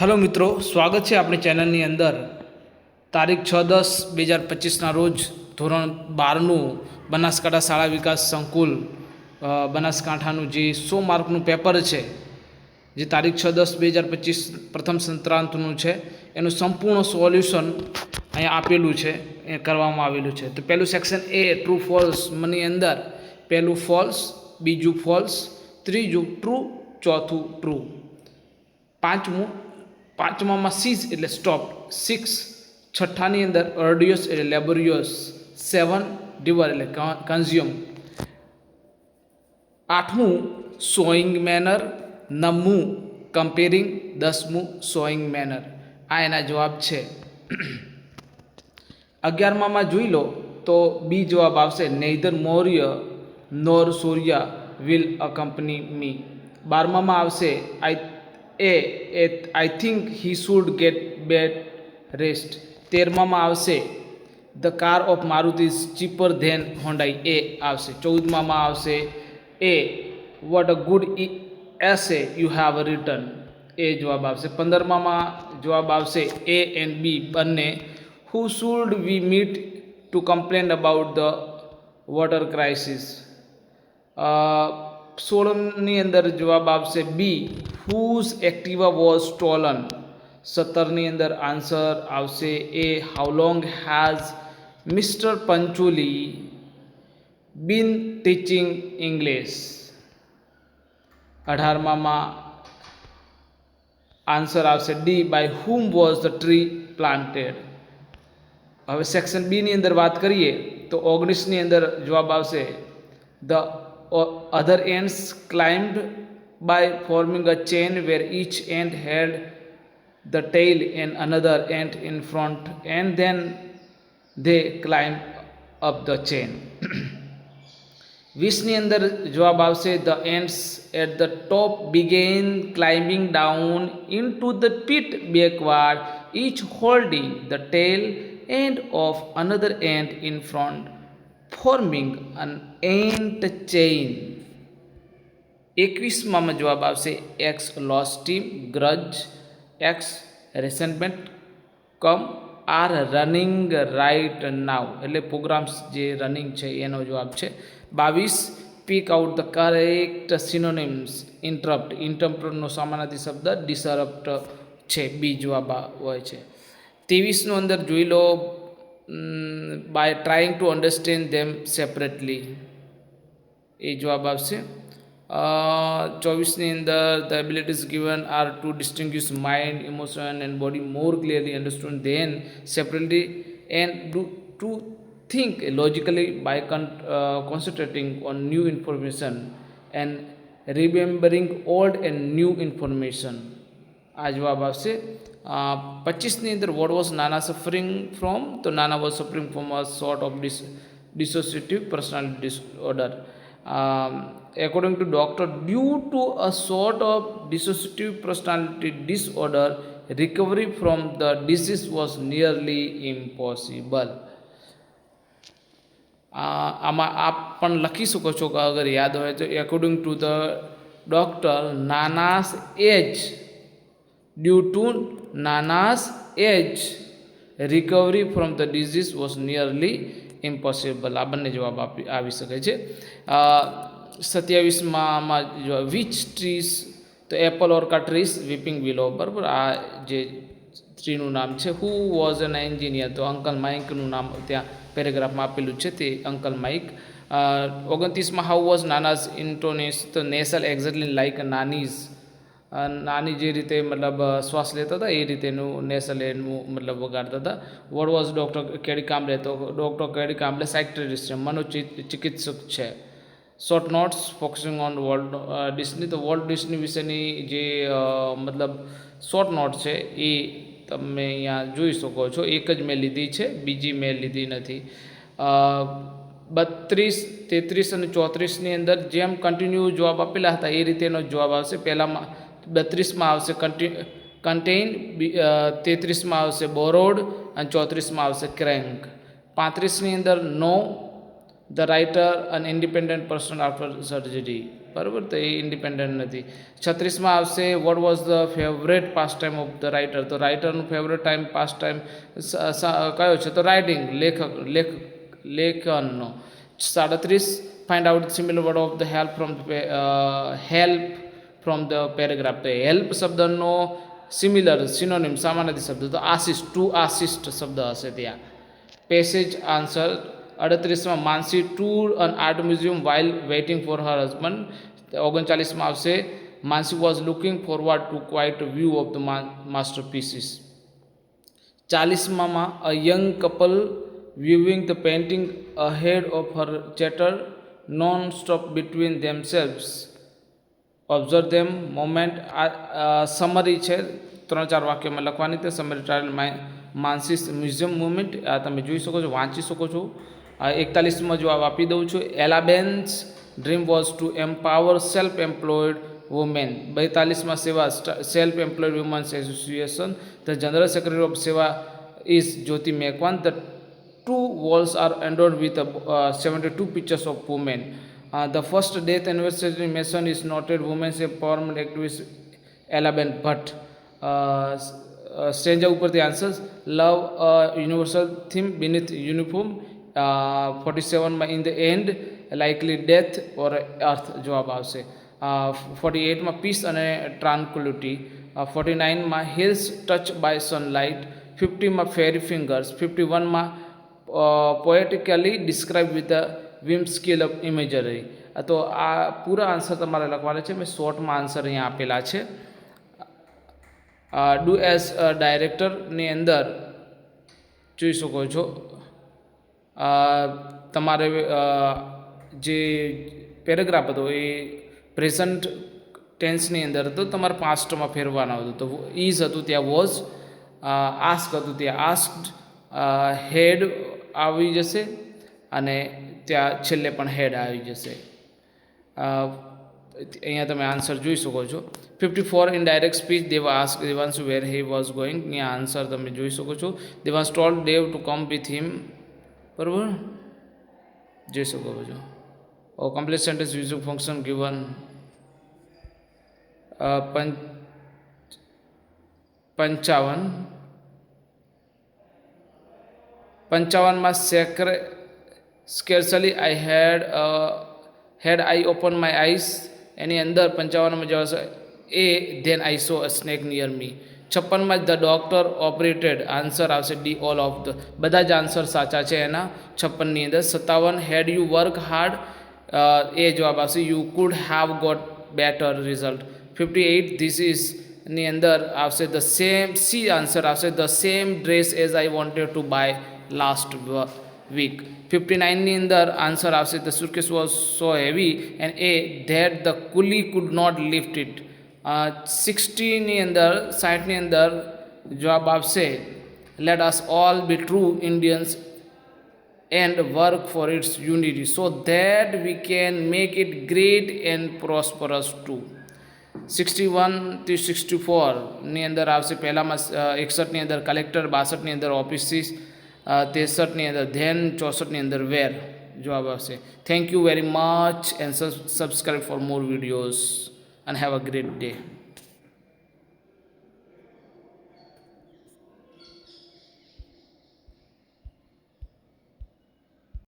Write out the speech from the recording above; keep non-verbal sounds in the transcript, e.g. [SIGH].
Hello મિત્રો, સ્વાગત છે આપણી ચેનલની અંદર. તારીખ છ દસ બે હજાર પચીસના રોજ ધોરણ બારનું બનાસકાંઠા શાળા વિકાસ સંકુલ બનાસકાંઠાનું જે સો માર્કનું પેપર છે, જે તારીખ છ દસ બે હજાર પચીસ પ્રથમ સંક્રાંતનું છે, એનું સંપૂર્ણ સોલ્યુશન અહીંયા આપેલું છે, એ કરવામાં આવેલું છે. તો પહેલું સેક્શન એ ટ્રુ ફોલ્સ મની અંદર. પહેલું ફોલ્સ બીજું ફોલ્સ ત્રીજું ટ્રુ ચોથું ટ્રુ પાંચમું પાંચમામાં સીઝ એટલે સ્ટોપ સિક્સ છઠ્ઠાની અંદર અર્ડિયસ એટલે લેબોરિયસ સેવન ડિવર એટલે કન્ઝ્યુમ આઠમું સોઈંગ મેનર નવમું કમ્પેરિંગ દસમું સોઈંગ મેનર આ એના જવાબ છે. [CLEARS THROAT] અગિયારમામાં જોઈ લો તો બી જવાબ આવશે neither Maurya nor Surya will અકંપની મી બારમામાં આવશે I a I think he should get bed rest તેરમામાં આવશે. The car of Maruti is cheaper than Hyundai A આવશે. ચૌદમામાં આવશે. A what a good essay you have return એ જવાબ આવશે. પંદરમામાં જવાબ આવશે. એ એન્ડ બી બંને. Who should we meet to complain about the water crisis સોળની અંદર જવાબ આવશે B whose Activa was stolen સત્તરની અંદર આન્સર આવશે A how long has mister Panchuli been teaching English અઢારમામાં answer આવશે D by whom was the tree planted હવે section બીની અંદર વાત કરીએ તો ઓગણીસની અંદર જવાબ આવશે the other ends climbed by forming a chain where each end had the tail and another end in front and then they climb up the chain વીસની અંદર જવાબ આવશે the ends at the top began climbing down into the pit backward each holding the tail end of another end in front forming an ant chain. એકવીસમાં જવાબ આવશે x loss team grudge x resentment come are running right now એટલે programs જે running છે, એનો જવાબ છે બાવીસ. Pick out the correct synonyms interrupt ઇન્ટરપ્ટનો સામાનાથી શબ્દ ડિસરપ્ટ છે. બી જવાબ હોય છે. ત્રેવીસનું અંદર જોઈ લો. By trying to understand them separately એ જવાબ આવશે ચોવીસની અંદર the abilities given are to distinguish mind emotion and body more clearly understand then separately and do to think logically by con- uh, concentrating on new information and remembering old and new information. આ જવાબ આવશે પચીસની અંદર what was Nana suffering from તો નાના was suffering from a sort of dis dissociative personality disorder according to doctor due to a sort of dissociative personality disorder recovery from the disease was nearly impossible આ આમાં આપ પણ લખી શકો છો કે અગર યાદ હોય તો according to the doctor નાનાસ age due to Nana's age recovery from the disease was nearly impossible આ બંને જવાબ આપી, આવી શકે છે. સત્યાવીસમાં વિચ ટ્રીસ તો apple orca trees weeping willow બરાબર? આ જે સ્ત્રીનું નામ છે. હુ વોઝ એન એન્જિનિયર તો અંકલ માઇકનું નામ ત્યાં પેરેગ્રાફમાં આપેલું છે તે અંકલ માઇક. ઓગણત્રીસમાં હાઉ વોઝ નાનાઝ ઇન્ટોનિસ તો નેસલ એક્ઝેક્ટલી લાઇક નાનીઝ નાની જે રીતે મતલબ શ્વાસ લેતા હતા, એ રીતેનું નેસલ એનું મતલબ વગાડતા હતા. What was doctor K D Kamle, તો doctor K D Kamle psychiatrist છે, મનોચિકિત્સક છે. Short notes focusing on Walt Disney તો વોલ્ટ ડિસ્ની વિશેની જે મતલબ શોર્ટ નોટ છે, એ તમે અહીંયા જોઈ શકો છો. એક જ મેં લીધી છે, બીજી મેં લીધી નથી. બત્રીસ, તેત્રીસ અને ચોત્રીસની અંદર જેમ કન્ટિન્યુ જવાબ આપેલા હતા, એ રીતેનો જવાબ આવશે. પહેલાંમાં બત્રીસમાં આવશે કન્ટિ કન્ટેઇન તેત્રીસમાં આવશે બોરોડ અને ચોત્રીસમાં આવશે ક્રેન્ક પાંત્રીસની અંદર નો ધ રાઇટર અને ઇન્ડિપેન્ડન્ટ પર્સન આફ્ટર સર્જરી બરાબર તો એ ઇન્ડિપેન્ડન્ટ નથી છત્રીસમાં આવશે what was the favourite pastime of the writer તો રાઇટરનું ફેવરેટ ટાઈમ પાસ ટાઈમ કયો છે તો રાઇટિંગ લેખક લેખ લેખનનો સાડત્રીસ find out similar word of the help from help from the paragraph તો હેલ્પ શબ્દનો સિમિલર સિનોનિમ સામાન્યથી શબ્દ તો આસિસ્ટ ટુ આસિસ્ટ શબ્દ હશે ત્યાં passage answer અડત્રીસમાં Mansi tour an art museum while waiting for her husband ઓગણચાલીસમાં આવશે Mansi was looking forward to quite view of the masterpieces ચાલીસમાં a young couple viewing the painting ahead of her chatter non stop between themselves. Observe them moment આ summary છે. ત્રણ ચાર વાક્યોમાં લખવાની તે summary trial Mansi's museum movement આ તમે જોઈ શકો છો વાંચી શકો છો. એકતાલીસમાં જવાબ આપી દઉં છું. એલાબેન્સ dream was two empower self employed women બેતાલીસમાં સેવા self employed women's association the general secretary of સેવા is Jyoti Macwan the two walls are endowed with uh, 72 pictures of women. Uh, the first death anniversary mention is noted women's empowerment activist Bhatt Bhatt. Stranger ઉપરથી answers love universal theme beneath uniform forty સેવનમાં in the end likely death or earth જવાબ આવશે. Forty એટમાં peace અને ટ્રાન્કુલિટી forty નાઇનમાં hills touch by sunlight ફિફ્ટીમાં fairy fingers fifty વનમાં poetically describe with a whim skill of imagery તો આ પૂરા આન્સર તમારે લખવાના છે. મેં શોર્ટમાં આન્સર અહીંયા આપેલા છે. ડુ એઝ ડાયરેક્ટરની અંદર જોઈ શકો છો. તમારે જે પેરેગ્રાફ હતો એ પ્રેઝન્ટ ટેન્સની અંદર હતો. તમારે પાસ્ટમાં ફેરવાનો હતો તો. ઇઝ હતું ત્યાં વોઝ આસ્ક હતું ત્યાં આસ્કડ હેડ આવી જશે અને ત્યાં છેલ્લે પણ હેડ આવી જશે. અહીંયા તમે આન્સર જોઈ શકો છો. Fifty four in direct speech Deva ask Devanshu where he was going અહીંયા આન્સર તમે જોઈ શકો છો. Devansh told Dev to come with him બરાબર? જોઈ શકો છો. ઓ complete sentence use function given પંચાવન. પંચાવનમાં scarce scarcely I had had I open my eyes એની અંદર પંચાવનમાં જવાબ એ then I saw a snake near me છપ્પનમાં the doctor operated answer આવશે D all of the બધા જ આન્સર સાચા છે એના છપ્પનની અંદર સત્તાવન હેડ યુ વર્ક હાર્ડ એ જવાબ આવશે you could have got better result fifty eight ધીસની અંદર આવશે ધ સેમ સી આન્સર આવશે the same dress as I wanted to buy last week fifty નાઇનની અંદર આન્સર આવશે. The suitcase was so heavy and A that the coolie could not lift it સિક્સટીની અંદર સાઠની અંદર જવાબ આવશે. Let us all be true Indians and work for its unity so that we can make it great and prosperous to sixty વનથી sixty ફોરની અંદર આવશે. પહેલાંમાં એકસઠની અંદર collector બાસઠની અંદર ઓફિસીસ ત્રેસઠની અંદર, ધેન ચોસઠની અંદર વેર જવાબ આવશે. Thank you very much and subscribe for more videos and have a great day.